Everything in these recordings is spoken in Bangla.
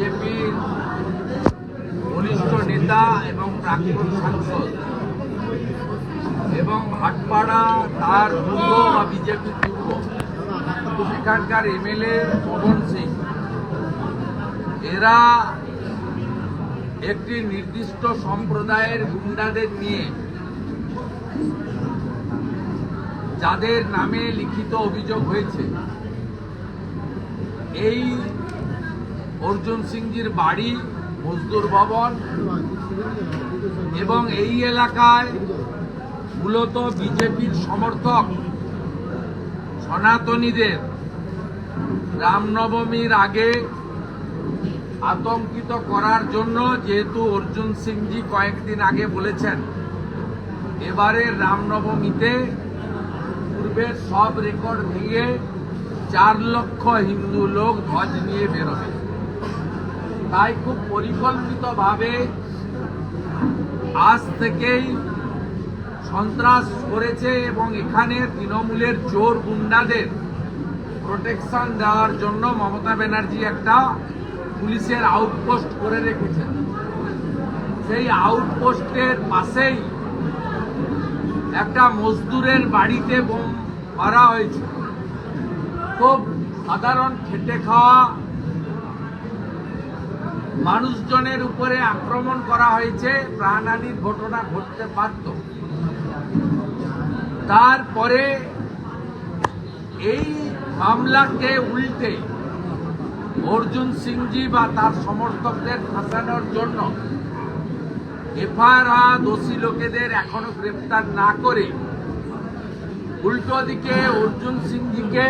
বিজেপির বরিষ্ঠ নেতা এবং প্রাক্তন সাংসদ। এবং ভাটপাড়া তার দুর্গ বা বিজেপির দুর্গ সেখানকার এমএলএ পবন সিং। এরা একটি নির্দিষ্ট সম্প্রদায়ের গুন্ডাদের নিয়ে যাদের নামে লিখিত অভিযোগ হয়েছে। এই অর্জুন সিংজির বাড়ি, মজদুর ভবন এবং এই এলাকায় মূলত বিজেপির সমর্থক সনাতনীদের। রামনবমীর আগে আতঙ্কিত করার জন্য যেহেতু অর্জুন সিংজি কয়েকদিন আগে বলেছেন, এবারে রামনবমীতে পূর্বের সব রেকর্ড ভেঙে চার লক্ষ হিন্দু লোক ধ্বজ নিয়ে বেরোবে। তাই খুব পরিকল্পিতভাবে আজ থেকেই সন্ত্রাস করেছে এবং এখানে তৃণমূলের জোর গুন্ডাদের প্রোটেকশন দেওয়ার জন্য মমতা ব্যানার্জি একটা পুলিশের আউটপোস্ট করে রেখেছেন সেই আউটপোস্টের পাশেই একটা মজদুরের বাড়িতে বোম মারা হয়েছে। খুব সাধারণ খেটে খাওয়া মানুষজনের উপরে আক্রমণ করা হয়েছে, প্রাণহানির ঘটনা ঘটতে পারত। তারপরে এই মামলাকে উল্টে অর্জুন সিংজি বা তার সমর্থকদের ফাঁসানোর জন্য এফআইআর দোষী লোকেদের এখনও গ্রেপ্তার না করে উল্টো দিকে অর্জুন সিংজিকে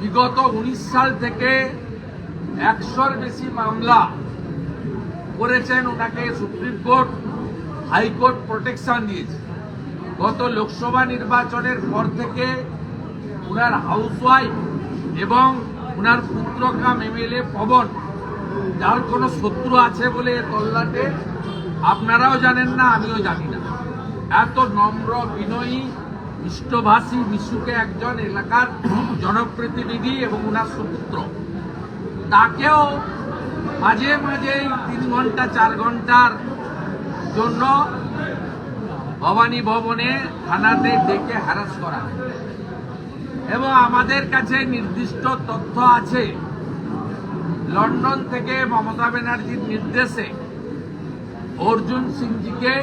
বিগত উনিশ সাল থেকে একশোর বেশি মামলা করেছেন ওনাকে সুপ্রিম কোর্ট হাইকোর্ট প্রোটেকশন দিয়েছে। গত লোকসভা নির্বাচনের পর থেকে উনার হাউসওয়াইফ এবং ওনার পুত্র কাম এমএলএ পবন, যার কোনো শত্রু আছে বলে তল্লাটে, আপনারাও জানেন না, আমিও জানি না। এত নম্র, বিনয়ী মিষ্টভাষী মিশুকে একজন এলাকার জনপ্রতিনিধি এবং ওনার সুপুত্র। তাকেও মাঝে মাঝেই তিন ঘণ্টা, চার ঘণ্টার জন্য ভবানী ভবনে থানাতে ডেকে হ্যারাস করা এবং আমাদের কাছে নির্দিষ্ট তথ্য আছে। লন্ডন থেকে মমতা ব্যানার্জির নির্দেশে অর্জুন সিংজিকে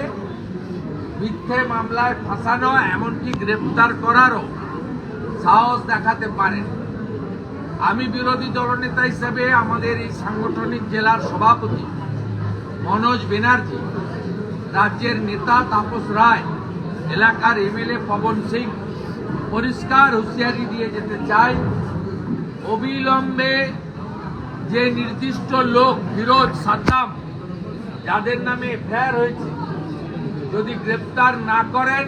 মিথ্যে মামলায় ফাঁসানো, এমনকি গ্রেপ্তার করারও সাহস দেখাতে পারেন। আমি বিরোধী দলনেতা হিসেবে আমাদের এই সাংগঠনিক জেলার সভাপতি মনোজ ব্যানার্জি রাজ্যের নেতা তাপস রায়, এলাকার এমএলএ পবন সিং পরিষ্কার হুঁশিয়ারি দিয়ে যেতে চাই। অবিলম্বে যে নির্দিষ্ট লোক ফিরোজ সাদ্দাম, যাদের নামে এফআইআর হয়েছে, যদি গ্রেপ্তার না করেন,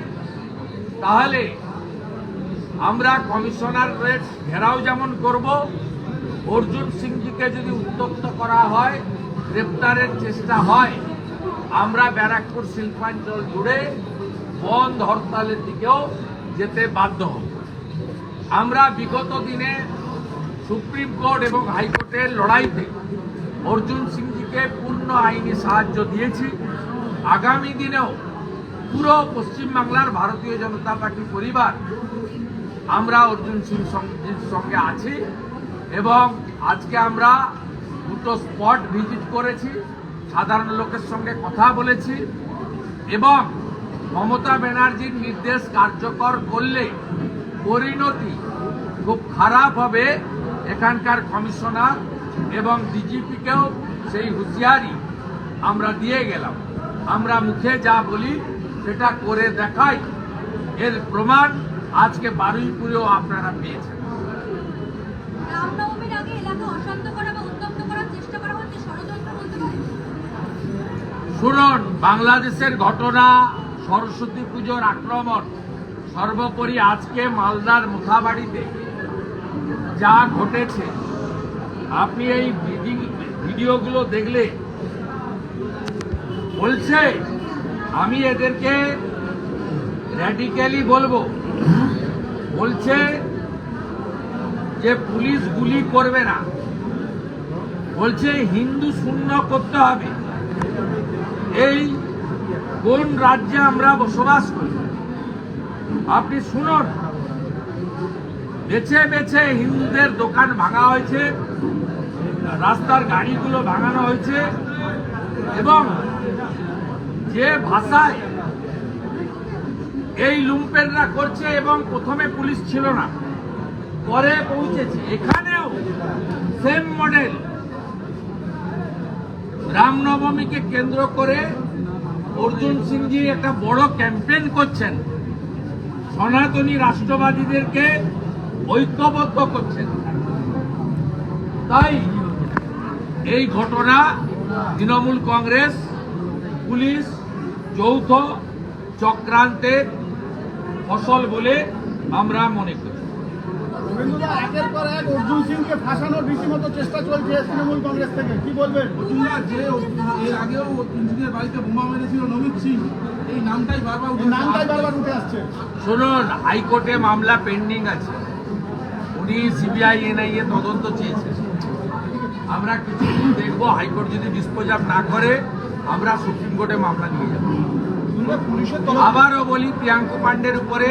তাহলে আমরা কমিশনারের ঘেরাও যেমন করব, অর্জুন সিংজিকে যদি উত্তপ্ত করা হয়, গ্রেপ্তারের চেষ্টা হয়, আমরা ব্যারাকপুর শিল্পাঞ্চল জুড়ে বন্ধ হরতালের দিকেও যেতে বাধ্য হব। আমরা বিগত দিনে সুপ্রিম কোর্ট এবং হাইকোর্টের লড়াইতে অর্জুন সিংজিকে পূর্ণ আইনি সাহায্য দিয়েছি। আগামী দিনেও পুরো পশ্চিমবাংলার ভারতীয় জনতা পার্টি পরিবার আমরা অর্জুন সিং সঙ্গে আছি এবং আজকে আমরা দুটো স্পট ভিজিট করেছি, সাধারণ লোকের সঙ্গে কথা বলেছি এবং মমতা ব্যানার্জির নির্দেশ কার্যকর করলে পরিণতি খুব খারাপ হবে এখানকার কমিশনার এবং ডিজিপিকেও সেই হুঁশিয়ারি আমরা দিয়ে গেলাম। আমরা মুখে যা বলি সেটা করে দেখাই। এর প্রমাণ আজকে বারুই বারুইপুরেও আপনারা পেয়েছেন। শুনুন বাংলাদেশের ঘটনা সরস্বতী পুজোর আক্রমণ সর্বোপরি আজকে মালদার মুখাবাড়িতে যা ঘটেছে। আপনি এই ভিডি- ভিডিওগুলো দেখলে বলছে আমি এদেরকে র্যাডিক্যালি বলব। বলছে যে পুলিশ গুলি করবে না। বলছে হিন্দু শূন্য করতে হবে। এই কোন রাজ্যে আমরা বসবাস করি? আপনি শুনুন। বেছে বেছে হিন্দুদের দোকান ভাঙা হয়েছে, রাস্তার গাড়িগুলো ভাঙানো হয়েছে এবং যে ভাষায় এই লুম্পেনরা করছে এবং প্রথমে পুলিশ ছিল না। পরে পৌঁছেছে। এখানেও সেম মডেল রামনবমীকে কেন্দ্র করে অর্জুন সিংজি একটা বড় ক্যাম্পেইন করছেন। সনাতনী রাষ্ট্রবাদীদেরকে ঐক্যবদ্ধ করছেন। তাই এই ঘটনা তৃণমূল কংগ্রেস, পুলিশ, যৌথ চক্রান্তের ফসল বলে আমরা মনে করি। শুভেন্দুদা একের এক অর্জুন সিংকে ফাঁসানোর রীতিমতো চেষ্টা চলছে কংগ্রেস থেকে। কি বলবেন? অতুলদা যে আগেও ইঞ্জিনিয়ার বাড়িতে বোমা মেরেছিল নমিত সিং এই নামটাই বারবার এই উঠে নামটাই বারবার উঠে আসছে। শুনুন হাইকোর্টে মামলা পেন্ডিং আছে। উনি সিবিআই এনআইএ তদন্ত চেয়েছেন আমরা কিছু দেখব হাইকোর্ট যদি ডিসপোজ না করে আমরা সুপ্রিম কোর্টে মামলা নিয়ে যাব। আবারও বলি, প্রিয়াঙ্কু পান্ডের উপরে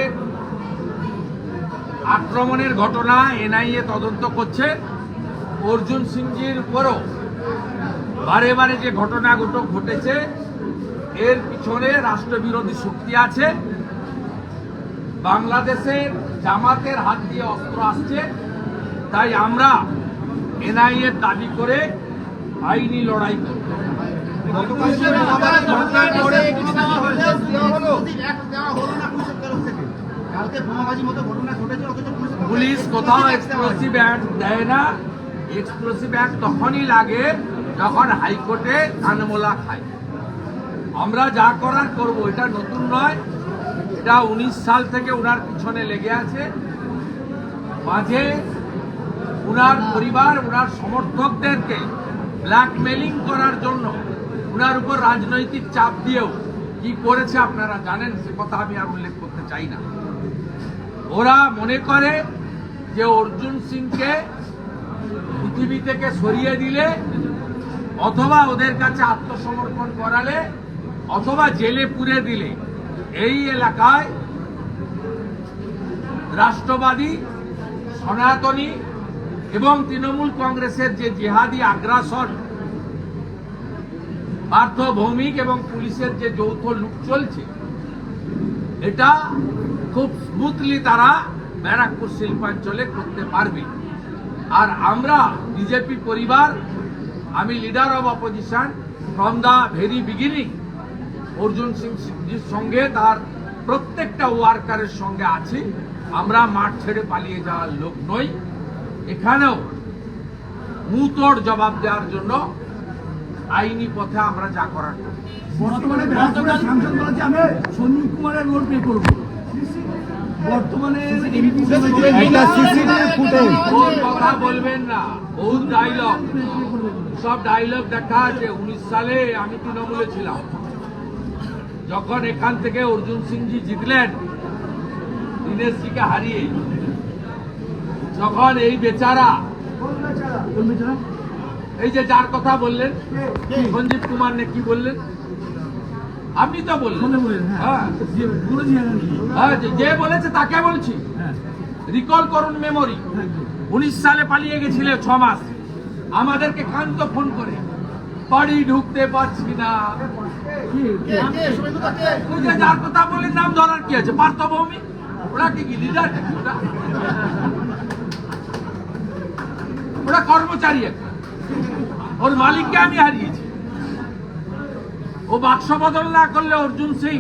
আক্রমণের ঘটনা এনআইএ তদন্ত করছে। অর্জুন সিংজির উপরও বারে বারে যে ঘটনাগুলো ঘটেছে, এর পিছনে রাষ্ট্রবিরোধী শক্তি আছে। বাংলাদেশের জামাতের হাত দিয়ে অস্ত্র আসছে। তাই আমরা এনআইএ দাবি করে আইনি লড়াই করব। পুলিশ কোথাও এক্সপ্লোসিভ অ্যাক্ট দেয় না। এক্সপ্লোসিভ অ্যাক্ট তখনই লাগে যখন হাইকোর্টে আনমোলা খায়। আমরা যা করার করব, এটা নতুন নয়। এটা উনিশ সাল থেকে ওনার পিছনে লেগে আছে। মাঝে উনার পরিবার, উনার সমর্থকদেরকে ব্ল্যাকমেলিং করার জন্য উনার উপর রাজনৈতিক চাপ দিয়েও কি করেছে আপনারা জানেন? সে কথা আমি আর উল্লেখ করতে চাই না। ওরা মনে করে যে অর্জুন সিংকে পৃথিবী থেকে সরিয়ে দিলে অথবা ওদের কাছে আত্মসমর্পণ করালে অথবা জেলে পুরে দিলে এই এলাকায় রাষ্ট্রবাদী, সনাতনী এবং তৃণমূল কংগ্রেসের যে জেহাদি আগ্রাসন পার্থ ভৌমিক এবং পুলিশের যে যৌথ লুট চলছে, এটা খুব স্মুথলি তারা ব্যারাকপুর শিল্পাঞ্চলে করতে পারবে। আর আমরা বিজেপি পরিবার, আমি leader of opposition from the very beginning Arjun Singh সিংজির সঙ্গে তার প্রত্যেকটা ওয়ার্কারের সঙ্গে আছি। আমরা মাঠ ছেড়ে পালিয়ে যাওয়ার লোক নই। এখানেও মুতোর জবাব দেওয়ার জন্য আইনি পথে আমরা যা করার বর্তমানে সাংসদ সঞ্জীব কুমারের রোল প্লে করব। বর্তমানে কথা বলবেন না। বহুত ডায়লগ সব ডায়লগ দেখা আছে। উনিশ সালে আমি তৃণমূলে ছিলাম। যখন এখান থেকে অর্জুন সিংজি জিতলেন দীনেশজিকে হারিয়ে। যখন এই বেচারা? এই যে যার কথা বললেন সঞ্জীব কুমার নে কি বললেন? আপনি তো বললেন। হ্যাঁ। হ্যাঁ, যে- যে বলেছে তাকে বলছি। রিকল করুন মেমোরি উনিশ সালে পালিয়ে গেছিলে ছ মাস। আমাদেরকে কান্ত ফোন করে। বাড়ি ঢুকতে পারছি না। যার কথা বললেন নাম ধরার কি আছে? পার্থভূমি? ওরা কি কি? লিডার ওরা ওরা কর্মচারী একটা। ওর মালিককে আমি হারিয়েছি। ও বাক্স বদল না করলে অর্জুন সিং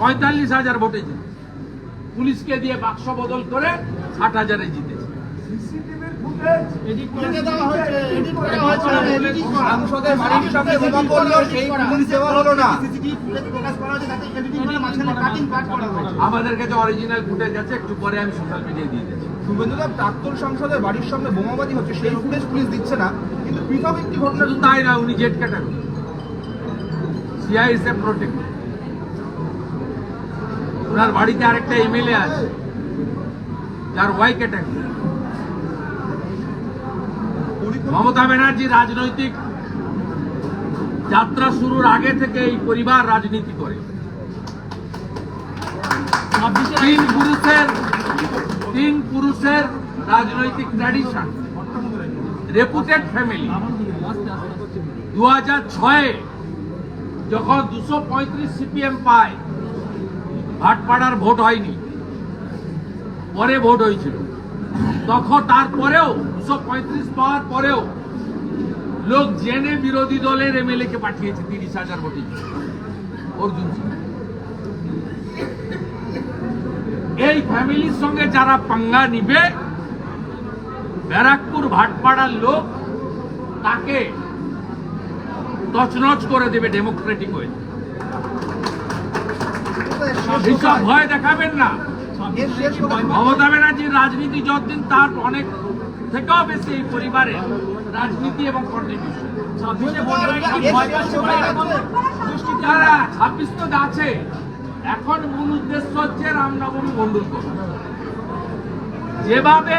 পঁয়তাল্লিশ হাজার ভোটে জিতে। পুলিশকে দিয়ে বাক্স বদল করে ষাট হাজারে জিতেছে। হয়েছে। আমাদের কাছে অরিজিনাল ফুটেজ আছে একটু পরে আমি সোশ্যাল মিডিয়ায় দিয়ে দিচ্ছি শুভেন্দুদা প্রাক্তন সংসদের বাড়ির সামনে বোমাবাজি হচ্ছে সেই ফুটেজ পুলিশ দিচ্ছে না। কিন্তু পৃথক একটি ঘটনা তাই না উনি জেট ক্যাটাগরি সিআই এ। প্রোটেক্ট ওনার বাড়িতে আরেকটা এমএলএ আছে। যার ওয়াই ক্যাটাগরি মমতা ব্যানার্জি রাজনৈতিক যাত্রা শুরুর আগে থেকে এই পরিবার রাজনীতি করে। তিন পুরুষের তিন পুরুষের রাজনৈতিক ট্র্যাডিশন রেপুটেড ফ্যামিলি দু হাজার ছয়ে যখন দুশো পঁয়ত্রিশ সিপিএম পায়, ভাটপাড়ার ভোট হয়নি। পরে ভোট হয়েছিল। তখন তারপরেও দুশো পঁয়ত্রিশ পাওয়ার পরেও লোক জেনে বিরোধী দলের এমএলএ কে পাঠিয়েছে তিরিশ হাজার ভোটে। অর্জুন সিং। এই ফ্যামিলির সঙ্গে যারা পাঙ্গা নিবে ব্যারাকপুর ভাটপাড়ার লোক তাকে তছনছ করে দেবে ডেমোক্রেটিক হয়ে। এইসব ভয় দেখাবেন না। মমতা ব্যানার্জির রাজনীতি যতদিন তার অনেক থেকেও বেশি এই পরিবারের রাজনীতি এবং কন্ট্রিবিউশন যারা ছাব্বিশ তো আছে। এখন মূল উদ্দেশ্য হচ্ছে রামনবমী করা যেভাবে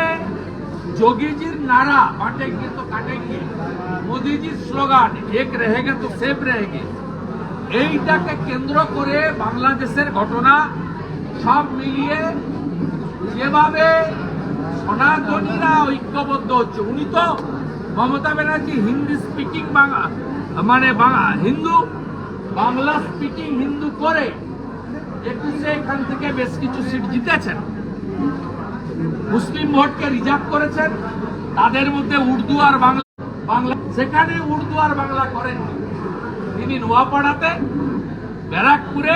যোগীজির নারা বাঁটেঙ্গে তো কাটেঙ্গে মোদিজির স্লোগান, এক রেহেগে তো সেফ রেহে রেহেগে। এইটাকে কেন্দ্র করে বাংলাদেশের ঘটনা সব মিলিয়ে যেভাবে সনাতনীরা ঐক্যবদ্ধ হচ্ছে, উনি তো মমতা ব্যানার্জি হিন্দি স্পিকিং বাংলা মানে বাংলা হিন্দু, বাংলা স্পিকিং হিন্দু করে এখান থেকে বেশ কিছু সিট জিতেছেন। মুসলিম ভোটকে রিজার্ভ করেছেন। তাদের মধ্যে উর্দু আর বাংলা বাংলা। সেখানে উর্দু আর বাংলা করেননি তিনি নোয়াপাড়াতে, ব্যারাকপুরে,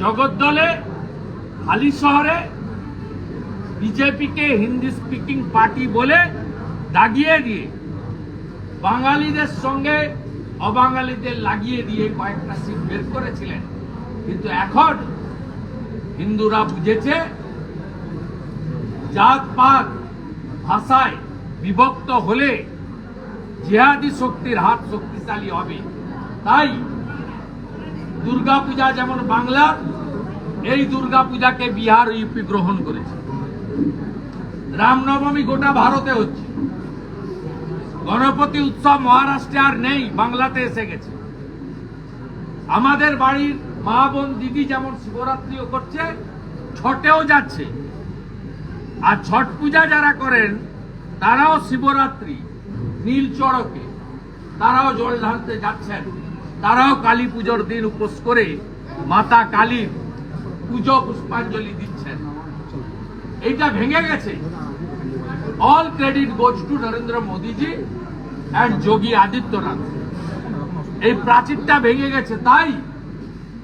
জগদ্দলে হালি শহরে বিজেপিকে হিন্দি স্পিকিং পার্টি বলে দাগিয়ে দিয়ে বাঙালিদের সঙ্গে অবাঙালিদের লাগিয়ে দিয়ে কয়েকটা সিট বের করেছিলেন। কিন্তু এখন হিন্দুরা বুঝেছে, জাতপাত, ভাষায় বিভক্ত হলে জিহাদি শক্তির হাত শক্তিশালী হবে। তাই দুর্গাপূজা যেমন বাংলার, এই দুর্গাপূজাকে বিহার ইউপি গ্রহণ করেছে। রামনবমী গোটা ভারতে হচ্ছে। গণপতি উৎসব মহারাষ্ট্রে আর নেই, বাংলাতে এসে গেছে। আমাদের বাড়ির মা বোন দিদি যেমন শিবরাত্রিও করছে, ছটেও যাচ্ছে। আর ছট পূজা যারা করেন, তারাও শিবরাত্রি, নীল চড়কে। তারাও জল ঢালতে যাচ্ছেন। তারাও কালী পুজোর দিন উপোস করে মাতা কালীর পুজো পুষ্পাঞ্জলি দিচ্ছেন। এইটা ভেঙে গেছে। All credit goes to Narendra Modiji and Yogi Adityanath. এই প্রাচীরটা ভেঙে গেছে, তাই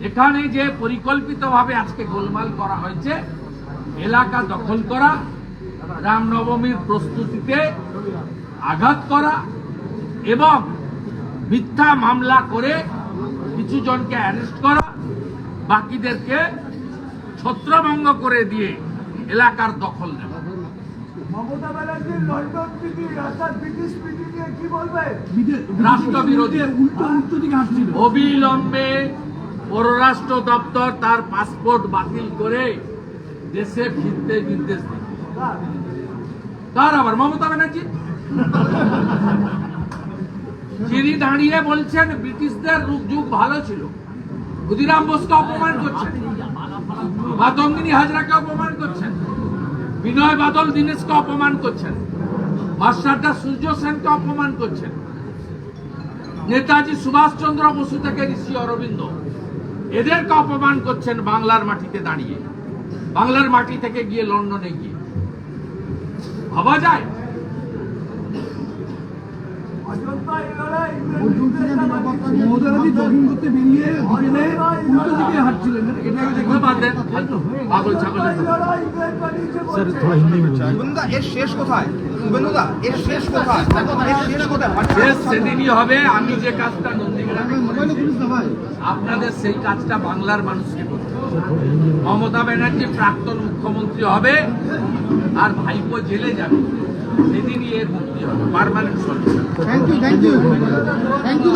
এখানে যে পরিকল্পিতভাবে আজকে গোলমাল করা হয়েছে এলাকা দখল করা রামনবমীর প্রস্তুতিতে আঘাত করা এবং মিথ্যা মামলা করে কিছু জনকে অ্যারেস্ট করা বাকিদেরকে ছত্রভঙ্গ করে দিয়ে এলাকার দখল নেওয়া। মমতা ব্যানার্জির লন্ডন প্রীতি রাস্তার ব্রিটিশ প্রীতি নিয়ে কি বলবে? রাষ্ট্রবিরোধী। উল্টো উল্টো দিকে হাসছিল অবিলম্বে পররাষ্ট্র দপ্তর তার পাসপোর্ট বাতিল করে দেশে ফিরতে নির্দেশ দিন তার আবার মমতা ব্যানার্জি? যিনি দাঁড়িয়ে বলছেন, ব্রিটিশদের যুগ ভালো ছিল। ক্ষুদিরাম বোসকে অপমান করছেন মাতঙ্গিনী হাজরাকে অপমান করছেন, বিনয় বাদল দীনেশকে অপমান করছেন মাস্টারদা সূর্য সেনকে অপমান করছেন। নেতাজি সুভাষচন্দ্র বসু থেকে ঋষি অরবিন্দ। এদেরকে অপমান করছেন বাংলার মাটিতে দাঁড়িয়ে। বাংলার মাটি থেকে গিয়ে লন্ডনে গিয়ে। ভাবা যায়? আমি যে কাজটা করেছি, আপনাদের সেই কাজটা বাংলার মানুষকে করতে মমতা ব্যানার্জি প্রাক্তন মুখ্যমন্ত্রী হবে আর ভাইপো জেলে যাবে। সেদিনই এর মুক্তি হবে permanent solution thank you thank you thank you